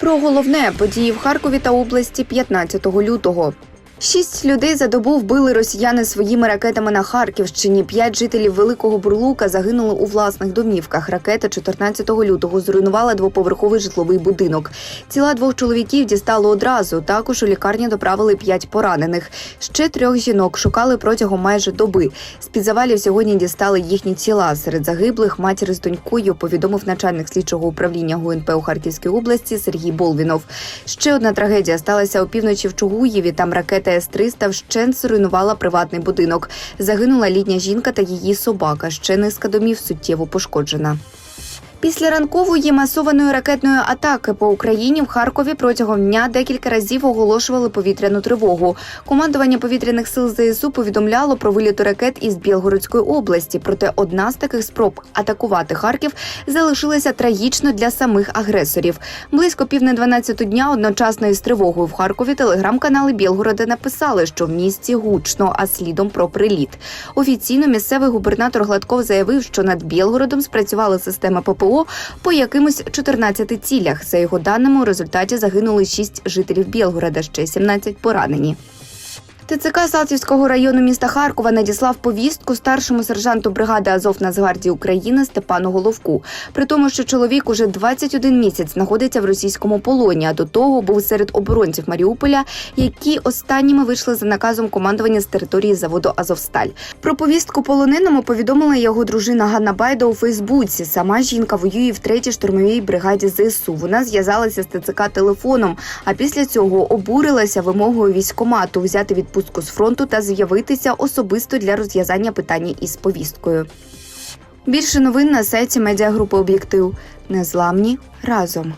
Про головне події в Харкові та області 15 лютого. Шість людей за добу вбили росіяни своїми ракетами на Харківщині. П'ять жителів Великого Бурлука загинули у власних домівках. Ракета 14 лютого зруйнувала двоповерховий житловий будинок. Тіла двох чоловіків дістали одразу. Також у лікарні доправили п'ять поранених. Ще трьох жінок шукали протягом майже доби. З під завалів сьогодні дістали їхні тіла. Серед загиблих матір з донькою повідомив начальник слідчого управління ГУНП у Харківській області Сергій Болвінов. Ще одна трагедія сталася опівночі в Чугуєві. Там ракета С-300 вщент зруйнувала приватний будинок. Загинула літня жінка та її собака. Ще низка домів суттєво пошкоджена. Після ранкової масованої ракетної атаки по Україні в Харкові протягом дня декілька разів оголошували повітряну тривогу. Командування повітряних сил ЗСУ повідомляло про виліт ракет із Білгородської області. Проте одна з таких спроб атакувати Харків залишилася трагічно для самих агресорів. Близько пів на 12 дня одночасно із тривогою в Харкові телеграм-канали Білгорода написали, що в місті гучно, а слідом про приліт. Офіційно місцевий губернатор Гладков заявив, що над Білгородом спрацювала система ППО по якимось 14 цілях. За його даними, у результаті загинули 6 жителів Білгорода, ще 17 поранені. ТЦК Салтівського району міста Харкова надіслав повістку старшому сержанту бригади Азов Нацгвардії України Степану Головку. При тому, що чоловік уже 21 місяць знаходиться в російському полоні, а до того був серед оборонців Маріуполя, які останніми вийшли за наказом командування з території заводу Азовсталь. Про повістку полоненому повідомила його дружина Ганна Байда у Фейсбуці. Сама жінка воює в третій штурмовій бригаді ЗСУ. Вона зв'язалася з ТЦК телефоном, а після цього обурилася вимогою військомату взяти відпустку з фронту та з'явитися особисто для розв'язання питання із повісткою. Більше новин на сайті медіагрупи Об'єктив. Незламні разом.